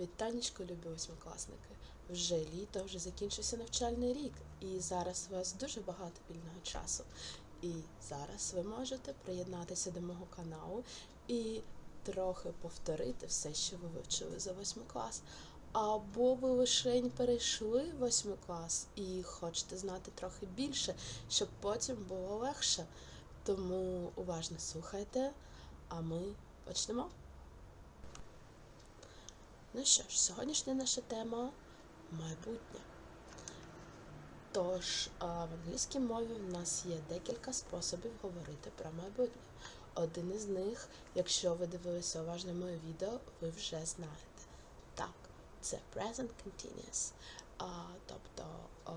Вітанечко, любі восьмикласники. Вже літо, вже закінчився навчальний рік, і зараз у вас дуже багато вільного часу. І зараз ви можете приєднатися до мого каналу і трохи повторити все, що ви вивчили за восьмий клас. Або ви лишень перейшли в восьмий клас і хочете знати трохи більше, щоб потім було легше. Тому уважно слухайте, а ми почнемо. Ну що ж, сьогоднішня наша тема майбутнє. Тож, в англійській мові в нас є декілька способів говорити про майбутнє. Один із них, якщо ви дивилися уважно моє відео, ви вже знаєте. Так, це present continuous, а, тобто а,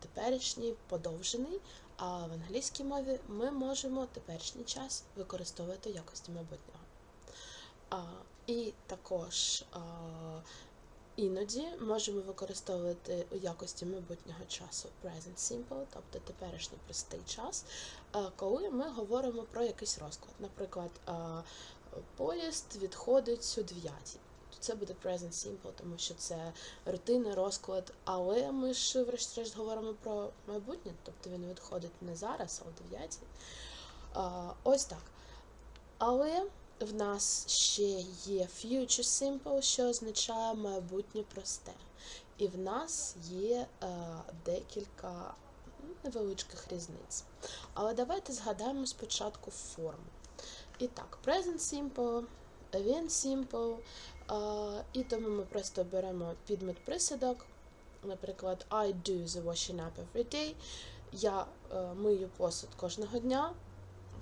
теперішній подовжений. А в англійській мові ми можемо теперішній час використовувати якості майбутнього. А, і також іноді можемо використовувати у якості майбутнього часу present simple, тобто теперішній простий час, коли ми говоримо про якийсь розклад. Наприклад, поїзд відходить о 9. Це буде present simple, тому що це рутинний розклад, але ми ж врешті-решт говоримо про майбутнє, тобто він відходить не зараз, а о 9. А, ось так. Але в нас ще є future simple, що означає майбутнє просте. І в нас є е, декілька ну, невеличких різниць. Але давайте згадаємо спочатку форму. І так, present simple, він simple, е, і тому ми просто беремо підмет присадок. Наприклад, I do the washing up every day. Я е, мию посуд кожного дня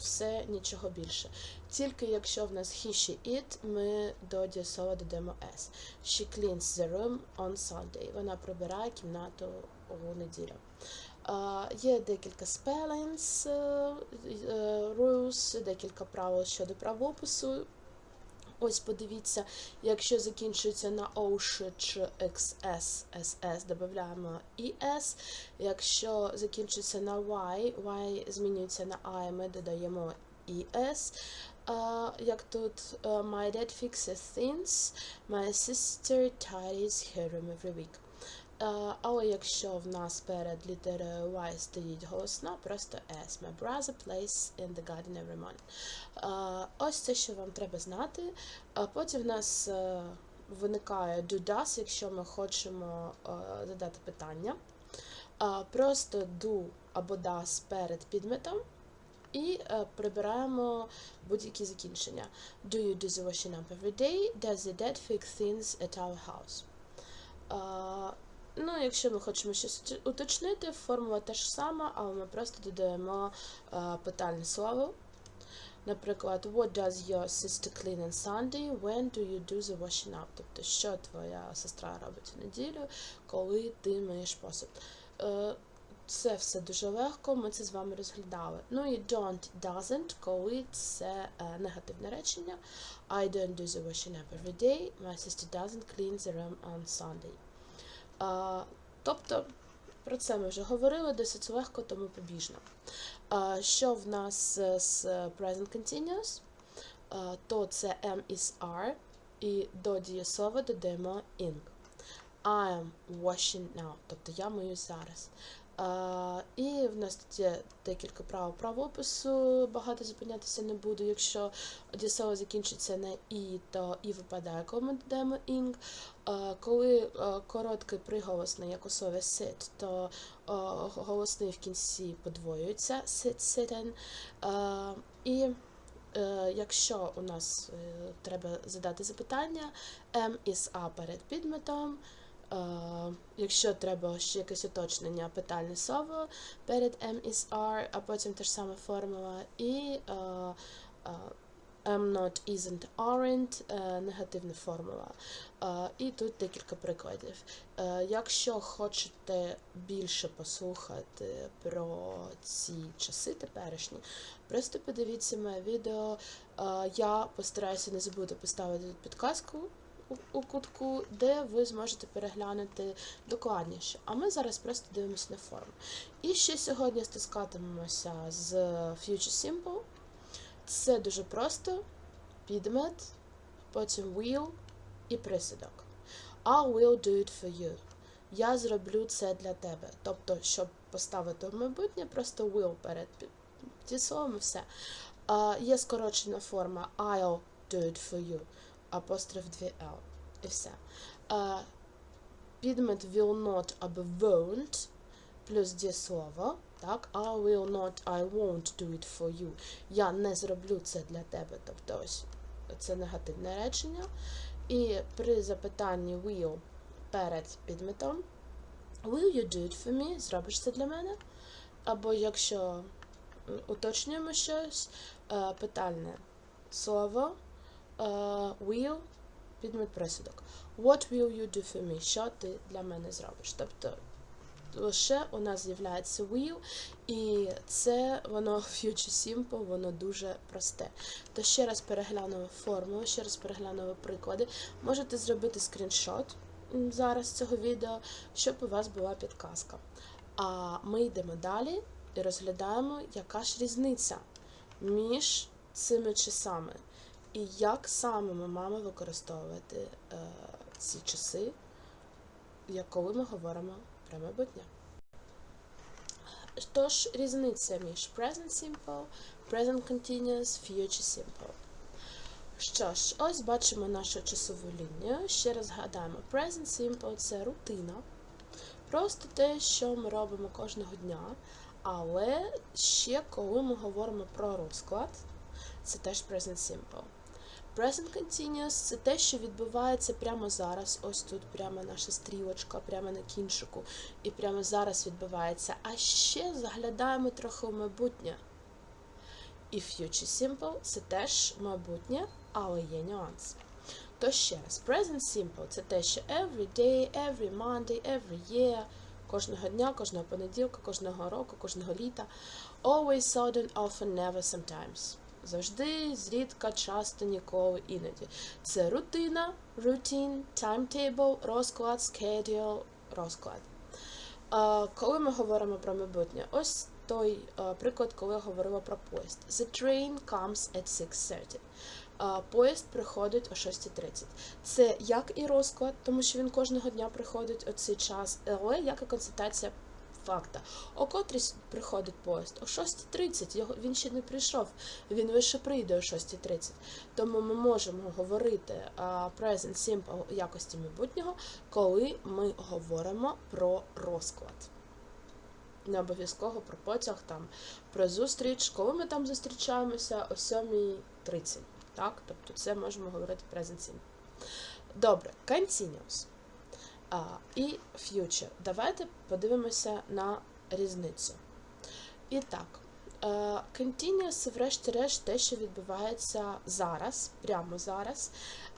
все нічого більше. Тільки якщо в нас he, she, it, ми до дієслова додаємо s. She cleans the room on Sunday. Вона прибирає кімнату у неділю. Є декілька spellings, uh, uh, rules, декілька правил щодо правопису. Ось подивіться, якщо закінчується на OSH чи XS, SS, додаємо ES. Якщо закінчується на Y, Y змінюється на I, ми додаємо ES. Uh, як тут uh, My dad fixes things, my sister tidies her room every week. Але якщо в нас перед літерою Y стоїть голосна, просто S. My brother plays in the garden every morning. Ось це, що вам треба знати. Потім в нас uh, виникає do does, якщо ми хочемо uh, задати питання. Просто do або does перед підметом. І uh, прибираємо будь-які закінчення. Do you do the washing up every day? Does the dad fix things at our house? Ну, якщо ми хочемо щось уточнити, формула та ж сама, але ми просто додаємо е, питальне слово. Наприклад, what does your sister clean on Sunday? When do you do the washing up? Тобто, що твоя сестра робить у неділю, коли ти миєш посуд. Е, це все дуже легко, ми це з вами розглядали. Ну і don't, doesn't, коли це е, негативне речення. I don't do the washing up every day. My sister doesn't clean the room on Sunday. А, тобто, про це ми вже говорили, досить легко, тому побіжно. А, що в нас з Present Continuous, а, то це M is R, і до дієслова додаємо ing. I am washing now, тобто я мию зараз. І в нас тут є декілька правил правопису, багато зупинятися не буду. Якщо дієслово закінчиться на і, то і випадає, ing. Uh, коли короткий приголосний, як у sit, то голосний в кінці подвоюється sit, sitting. І якщо у нас е, треба задати запитання, M is A перед підметом. Uh, якщо треба ще якесь уточнення, питальне слово перед M is R, а потім та ж сама формула, і uh, uh, am not, isn't, aren't, негативна формула. І тут декілька прикладів. Якщо хочете більше послухати про ці часи теперішні, просто подивіться моє відео. Я постараюся не забути поставити тут підказку у кутку, де ви зможете переглянути докладніше. А ми зараз просто дивимося на форму. І ще сьогодні стискатимемося з Future Simple. Це дуже просто: підмет, потім wheel і присудок. I will do it for you. Я зроблю це для тебе. Тобто, щоб поставити в майбутнє, просто will перед пі- дієсловом все. Є скорочена форма I'll do it for you. Апостроф 2L. І все. А, підмет will not або won't плюс дієслово. Так, I will not, I won't do it for you. Я не зроблю це для тебе. Тобто ось це негативне речення. І при запитанні will перед підметом Will you do it for me? Зробиш це для мене? Або якщо уточнюємо щось, е, питальне слово е, will, підмет присудок. What will you do for me? Що ти для мене зробиш? Тобто лише у нас з'являється will, і це воно future simple, воно дуже просте. То ще раз переглянули формулу, ще раз переглянули приклади. Можете зробити скріншот зараз цього відео, щоб у вас була підказка. А ми йдемо далі і розглядаємо, яка ж різниця між цими часами. І як саме ми маємо використовувати е, ці часи, як коли ми говоримо про майбутнє. Тож, різниця між present simple, present continuous, future simple. Що ж, ось бачимо нашу часову лінію. Ще раз згадаємо, present simple це рутина. Просто те, що ми робимо кожного дня. Але ще коли ми говоримо про розклад, це теж present simple. Present continuous це те, що відбувається прямо зараз. Ось тут прямо наша стрілочка, прямо на кінчику. І прямо зараз відбувається. А ще заглядаємо трохи в майбутнє. І future simple це теж майбутнє, але є нюанс. То ще раз, present simple це те, що every day, every Monday, every year, кожного дня, кожного понеділка, кожного року, кожного літа. Always, sudden, often, never, sometimes. Завжди, зрідка, часто, ніколи, іноді. Це рутина, routine, timetable, розклад, schedule, розклад. Коли ми говоримо про майбутнє, ось той приклад, коли я говорила про поїзд. The train comes at 6.30. А, поїзд приходить о 6.30. Це як і розклад, тому що він кожного дня приходить о цей час, але як і констатація факта. О котрій приходить поїзд? О 6.30. Його він ще не прийшов. Він лише прийде о 6.30. Тому ми можемо говорити present simple у якості майбутнього, коли ми говоримо про розклад. Не обов'язково про потяг, там, про зустріч, коли ми там зустрічаємося о 7.30. Так? Тобто це можемо говорити present simple. Добре, continuous і future. Давайте подивимося на різницю. І так, е, continuous врешті-решт те, що відбувається зараз, прямо зараз,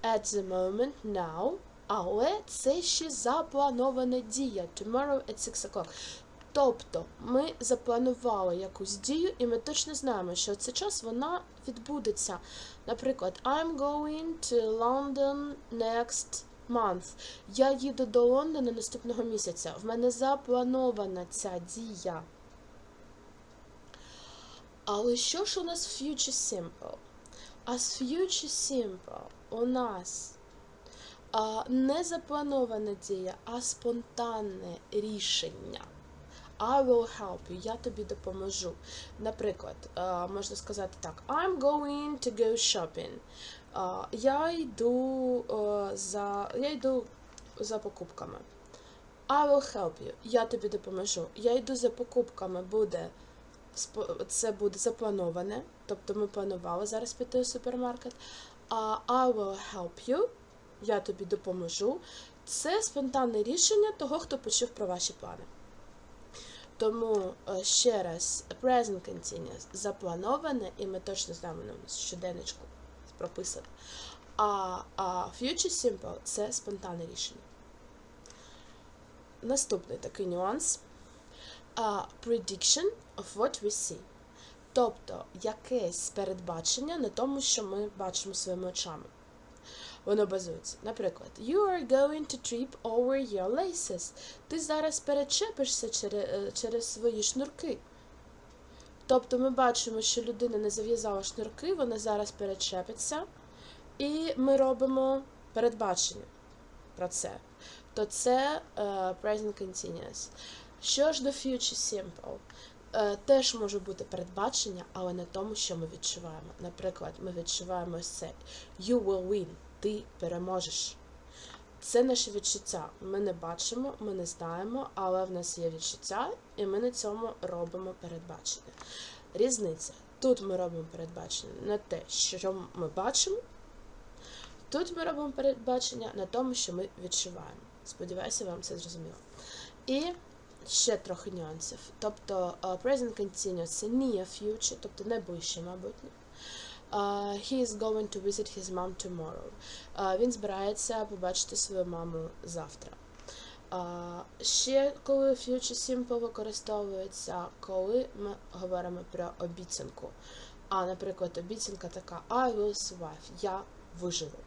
at the moment, now, але це ще запланована дія. Tomorrow at 6 o'clock. Тобто ми запланували якусь дію, і ми точно знаємо, що цей час вона відбудеться. Наприклад, I'm going to London next month. Я їду до Лондона наступного місяця. В мене запланована ця дія. Але що ж у нас Future Simple? А з Future Simple у нас а, не запланована дія, а спонтанне рішення. I will help you, я тобі допоможу. Наприклад, а, можна сказати так: I'm going to go shopping. А, Я йду а, за я йду за покупками. I will help you. Я тобі допоможу. Я йду за покупками, буде це буде заплановане. Тобто ми планували зараз піти у супермаркет. А I will help you. Я тобі допоможу. Це спонтанне рішення того, хто почув про ваші плани. Тому е, ще раз, present continuous заплановане, і ми точно знаємо на щоденничку прописано. А, а future simple це спонтанне рішення. Наступний такий нюанс. А, prediction of what we see. Тобто якесь передбачення на тому, що ми бачимо своїми очами. Воно базується. Наприклад, You are going to trip over your laces. Ти зараз перечепишся через, через свої шнурки. Тобто ми бачимо, що людина не зав'язала шнурки, вона зараз перечепиться, і ми робимо передбачення. про це, то це е, present continuous. Що ж до future simple? Е, теж може бути передбачення, але не тому, що ми відчуваємо. Наприклад, ми відчуваємо це You will win, ти переможеш. Це наше відчуття. Ми не бачимо, ми не знаємо, але в нас є відчуття, і ми на цьому робимо передбачення. Різниця. Тут ми робимо передбачення на те, що ми бачимо. Тут ми робимо передбачення на тому, що ми відчуваємо. Сподіваюся, вам це зрозуміло. І ще трохи нюансів. Тобто uh, present continuous це near future, тобто найближче майбутнє. Uh, he is going to visit his mom tomorrow. Uh, він збирається побачити свою маму завтра. Uh, ще коли future simple використовується, коли ми говоримо про обіцянку. А, наприклад, обіцянка така I will survive, я виживу.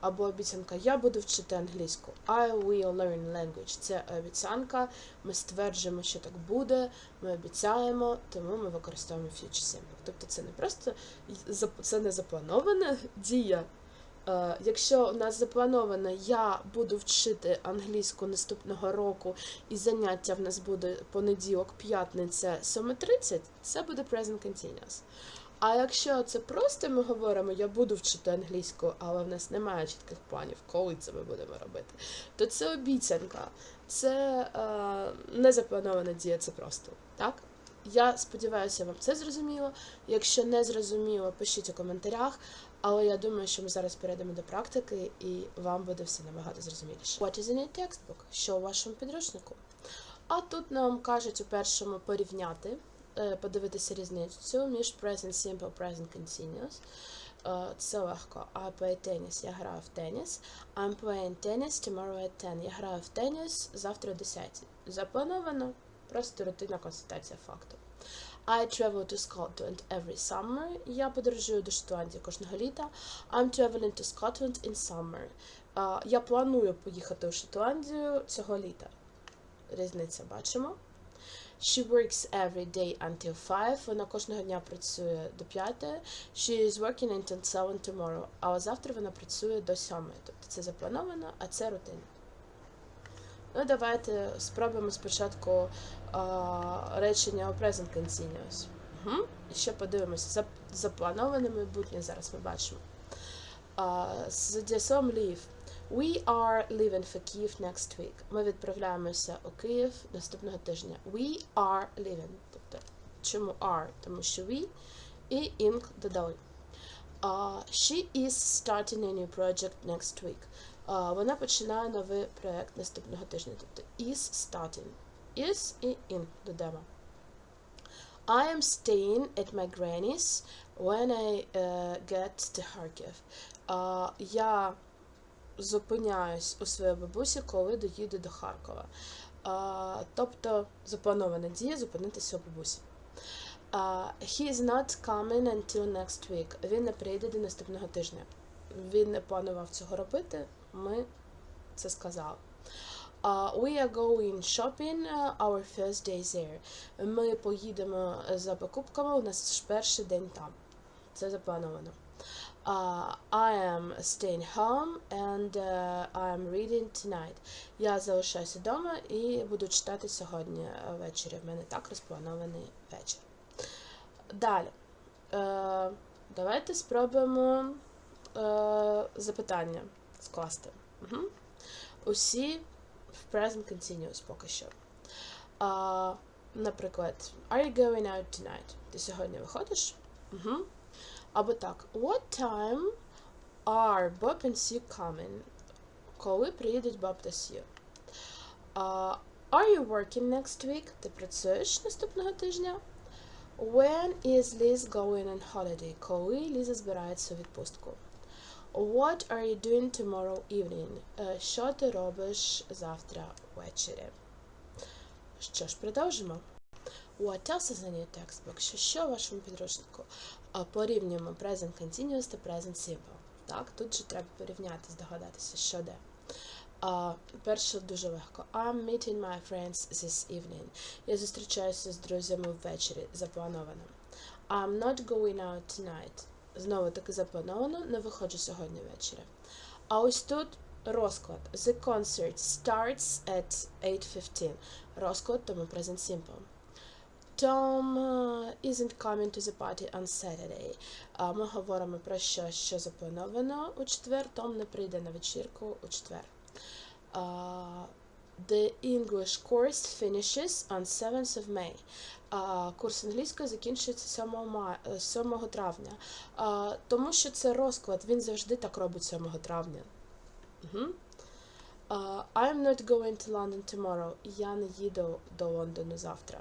Або обіцянка Я буду вчити англійську. I will learn language. Це обіцянка. Ми стверджуємо, що так буде. Ми обіцяємо, тому ми використовуємо future simple. Тобто це не просто це не запланована дія. Е, Якщо у нас заплановано, я буду вчити англійську наступного року, і заняття в нас буде понеділок, п'ятниця 7.30, це буде present continuous. А якщо це просто ми говоримо, я буду вчити англійську, але в нас немає чітких планів, коли це ми будемо робити, то це обіцянка, це е, не запланована дія, це просто так. Я сподіваюся, вам це зрозуміло. Якщо не зрозуміло, пишіть у коментарях. Але я думаю, що ми зараз перейдемо до практики, і вам буде все набагато зрозуміліше. What is in your textbook? Що у вашому підручнику? А тут нам кажуть у першому порівняти подивитися різницю між present simple, present continuous. Це легко. I play tennis, я граю в теніс. I'm playing tennis tomorrow at 10. Я граю в теніс завтра о 10. Заплановано. Просто рутинна констатація факту. I travel to Scotland every summer. Я подорожую до Шотландії кожного літа. I'm traveling to Scotland in summer. Uh, я планую поїхати у Шотландію цього літа. Різниця бачимо. She works every day until 5. Вона кожного дня працює до 5. She is working until 7 tomorrow. А завтра вона працює до 7. Тобто це заплановано, а це рутина. Ну, давайте спробуємо спочатку а, речення у present continuous. Угу. І ще подивимося. За, заплановане майбутнє зараз ми бачимо. Uh, з дієсловом leave. We are leaving for Kyiv next week. Ми відправляємося у Київ наступного тижня. We are leaving. Тобто, чому are? Тому що we і ing додали. Uh, she is starting a new project next week. Uh, вона починає новий проєкт наступного тижня. Тобто is starting. Is і in додамо. I am staying at my granny's when I uh, get to Kharkiv. Uh, я зупиняюсь у своїй бабусі, коли доїду до Харкова. Uh, тобто запланована дія зупинитися у бабусі. Uh, he is not coming until next week. Він не прийде до наступного тижня. Він не планував цього робити. Ми це сказали. Uh, we are going shopping uh, our first day there. Ми поїдемо за покупками. У нас ж перший день там. Це заплановано. Uh, I am staying home and uh, I am reading tonight. Я залишаюся вдома і буду читати сьогодні ввечері. В мене так розпланований вечір. Далі. Uh, давайте спробуємо uh, запитання скласти. Угу. Усі в present continuous поки що. Uh, наприклад, Are you going out tonight? Ти сьогодні виходиш? Угу. Або так. What time are Bob and Sue coming? Коли приїдуть Боб та Сью? Uh, are you working next week? Ти працюєш наступного тижня? When is Liz going on holiday? Коли Ліза збирається у відпустку? What are you doing tomorrow evening? Uh, що ти робиш завтра ввечері? Що ж, продовжимо. What else is in your textbook? Що, що у вашому підручнику? Порівнюємо present continuous та present simple. Так, тут же треба порівняти, здогадатися, що де. Uh, перше дуже легко. I'm meeting my friends this evening. Я зустрічаюся з друзями ввечері. Заплановано. I'm not going out tonight. Знову таки заплановано, не виходжу сьогодні ввечері. А ось тут Розклад. The concert starts at 8.15. Розклад, тому present simple. Uh, isn't coming to the party on Saturday. Ми говоримо про що, що заплановано у четвер. Том не прийде на вечірку у четвер. The English course finishes on 7th of May. Курс англійської закінчується 7, ма... 7 травня. Uh, тому що це розклад, він завжди так робить 7 травня. Угу. I'm not going to London tomorrow. Я не їду до Лондону завтра.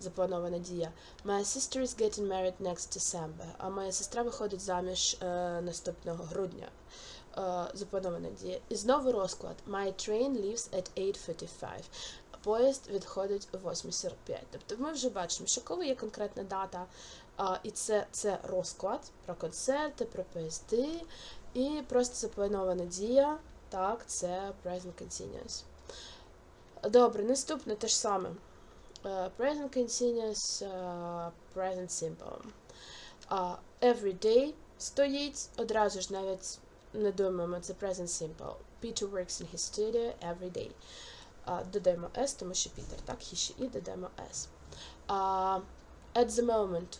Запланована дія. My sister is getting married next December. А моя сестра виходить заміж е, наступного грудня. Е, запланована дія. І знову розклад. My train leaves at 8.45. Поїзд відходить о 8.45. Тобто ми вже бачимо, що коли є конкретна дата, е, і це, це розклад про концерти, про поїзди, і просто запланована дія. Так, це present continuous. Добре, наступне те ж саме. Uh, present continuous, uh, present simple. Uh, every day стоїть, одразу ж навіть не думаємо, це present simple. Peter works in his studio every day. Uh, додаємо S, тому що Peter, так, he, she, і додаємо S. Uh, at the moment,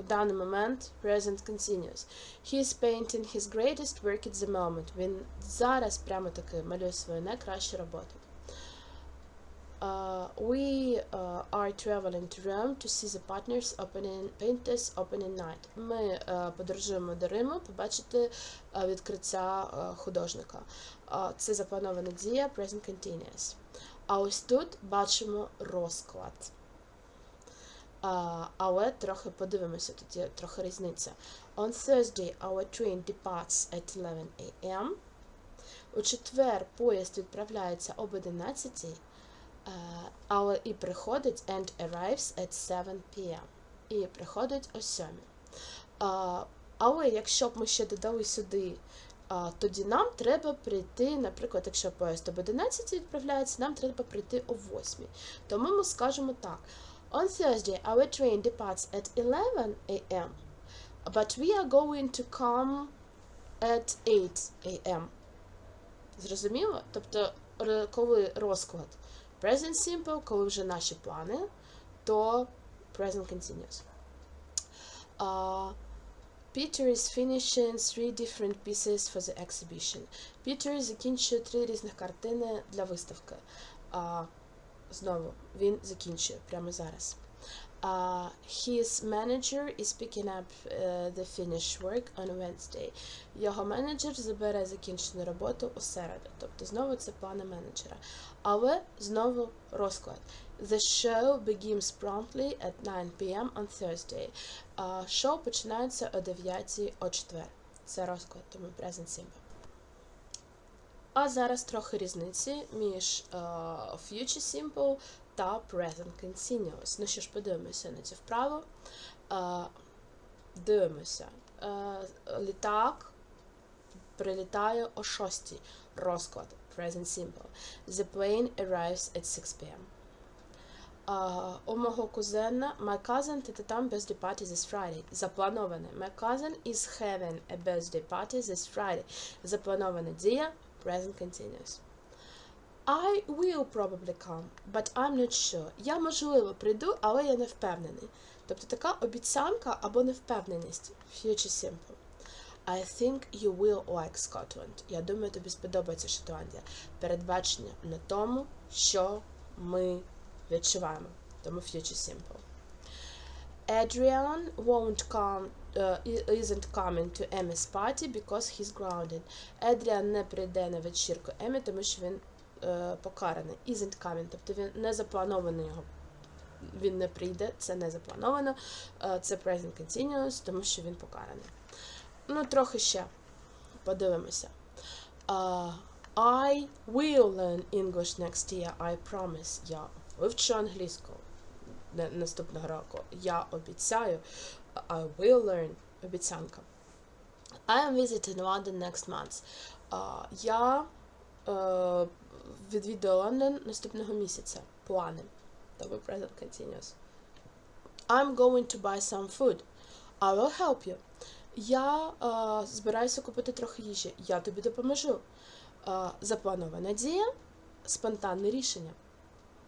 у даний момент, present continuous. He is painting his greatest work at the moment. Він зараз прямо таки малює свою найкращу роботу. Uh, we uh, are traveling to Rome to see the partners opening painters opening night. Ми uh, подорожуємо до Риму побачити uh, відкриття uh, художника. Uh, це запланована дія present continuous. А ось тут бачимо розклад. Uh, але трохи подивимося, тут є трохи різниця. On Thursday our train departs at 11 a.m. У четвер поїзд відправляється об 11 Uh, але і приходить and arrives at 7 p.m. І приходить о 7. Uh, але якщо б ми ще додали сюди, uh, тоді нам треба прийти, наприклад, якщо поїзд об 11 відправляється, нам треба прийти о 8. Тому ми скажемо так. On Thursday our train departs at 11 a.m. But we are going to come at 8 a.m. Зрозуміло? Тобто, коли розклад Present simple, коли вже наші плани, то present continuous. Uh, Peter is finishing three different pieces for the exhibition. Peter закінчує три різних картини для виставки. Uh, знову, він закінчує прямо зараз. Uh, his manager is picking up uh, the finished work on Wednesday. Його менеджер забере закінчену роботу у середу. Тобто знову це плани менеджера. Але знову розклад. The show begins promptly at 9 p.m. on Thursday. Uh, шоу починається о 9 о четвер. Це розклад, тому present simple. А зараз трохи різниці між uh, future simple та present continuous. Ну що ж, подивимося на цю вправу. Uh, дивимося. Uh, літак прилітає о 6 розклад. Present simple. The plane arrives at 6 p.m. Uh, у мого кузена, my cousin та там birthday party this Friday. Заплановане. My cousin is having a birthday party this Friday. Запланована дія. Present continuous. I will probably come, but I'm not sure. Я, можливо, прийду, але я не впевнений. Тобто така обіцянка або невпевненість. Future simple. I think you will like Scotland. Я думаю, тобі сподобається Шотландія. Передбачення на тому, що ми відчуваємо. Тому future simple. Adrian won't come, uh, isn't coming to Emmy's party because he's grounded. Adrian не прийде на вечірку Емі, тому що він покараний. Isn't coming, тобто він не запланований його. Він не прийде, це не заплановано. Uh, це present continuous, тому що він покараний. Ну, трохи ще подивимося. Uh, I will learn English next year, I promise. Я вивчу англійську наступного року. Я обіцяю. I will learn. Обіцянка. I am visiting London next month. Я uh, відвідую Лондон наступного місяця. Плани. Тобто present continuous. I'm going to buy some food. I will help you. Я uh, збираюся купити трохи їжі. Я тобі допоможу. Е, запланована дія, спонтанне рішення.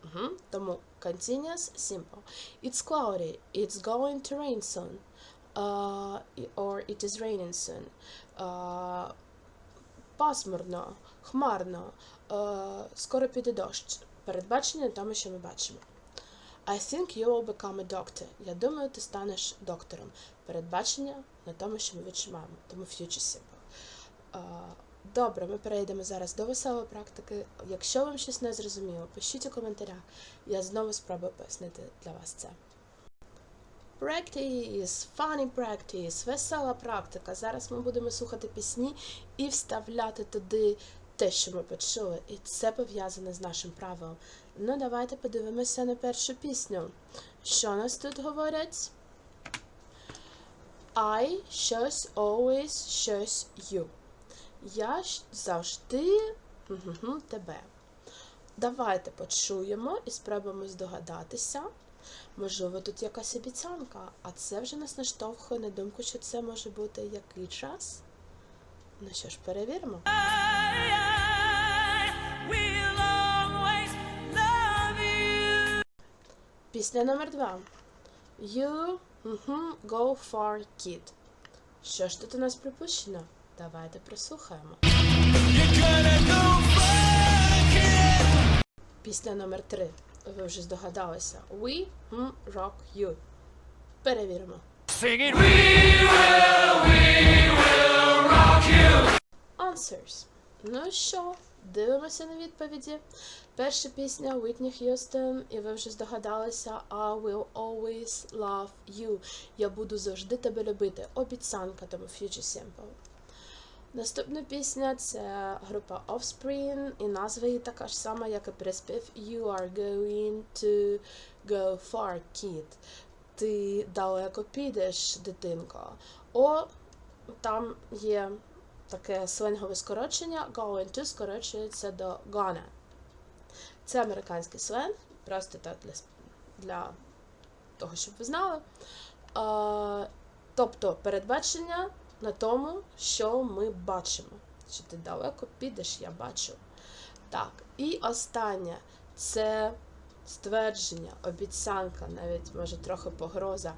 Угу. Тому continuous simple. It's cloudy. It's going to rain soon. Uh, or it is raining soon. Uh, пасмурно, хмарно, uh, скоро піде дощ. Передбачення тому, що ми бачимо. I think you will become a doctor. Я думаю, ти станеш доктором. Передбачення на тому, що ми відчуваємо. Тому future simple. Uh, Добре, ми перейдемо зараз до веселої практики. Якщо вам щось не зрозуміло, пишіть у коментарях. Я знову спробую пояснити для вас це. Practice, funny practice, весела практика. Зараз ми будемо слухати пісні і вставляти туди те, що ми почули. І це пов'язане з нашим правилом. Ну, давайте подивимося на першу пісню. Що нас тут говорять? I щось always щось you. Я завжди тебе. Давайте почуємо і спробуємо здогадатися. Можливо, тут якась обіцянка, а це вже нас наштовхує на думку, що це може бути який час. Ну що ж, перевіримо. will. Пісня номер два. You мгм, go far kid. Що ж тут у нас припущено? Давайте прослухаємо. Пісня номер три. Ви вже здогадалися. We м, rock you. Перевіримо. Sing it. We Answers. Ну що, дивимося на відповіді. Перша пісня Whitney Houston, і ви вже здогадалися I will always love you. Я буду завжди тебе любити. Обіцянка, тому Future Simple. Наступна пісня це група Offspring, і назва її така ж сама, як і приспів You are going to go far, kid. Ти далеко підеш, дитинко. О, там є таке сленгове скорочення. Going to скорочується до gonna. Це американський сленг, просто так для, для того, щоб ви знали. Е, тобто передбачення на тому, що ми бачимо. Що ти далеко підеш, я бачу. Так, і останнє це ствердження, обіцянка, навіть може трохи погроза.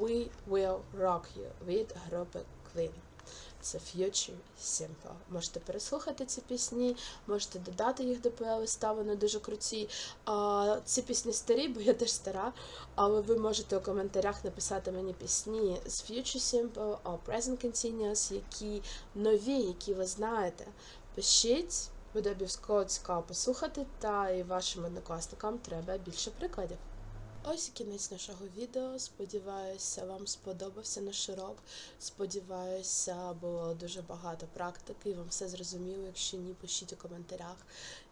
We will rock you від групи Queen. Це Future Simple. Можете переслухати ці пісні, можете додати їх до плейлиста, вони дуже круті. А, ці пісні старі, бо я теж стара, але ви можете у коментарях написати мені пісні з Future Simple або Present Continuous, які нові, які ви знаєте. Пишіть, буде обов'язково цікаво послухати, та і вашим однокласникам треба більше прикладів. Ось і кінець нашого відео. Сподіваюся, вам сподобався наш урок. Сподіваюся, було дуже багато практики, вам все зрозуміло. Якщо ні, пишіть у коментарях.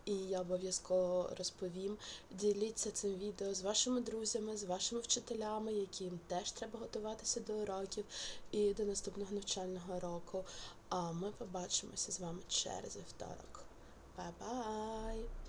І я обов'язково розповім. Діліться цим відео з вашими друзями, з вашими вчителями, яким теж треба готуватися до уроків і до наступного навчального року. А ми побачимося з вами через вівторок. Бай-бай!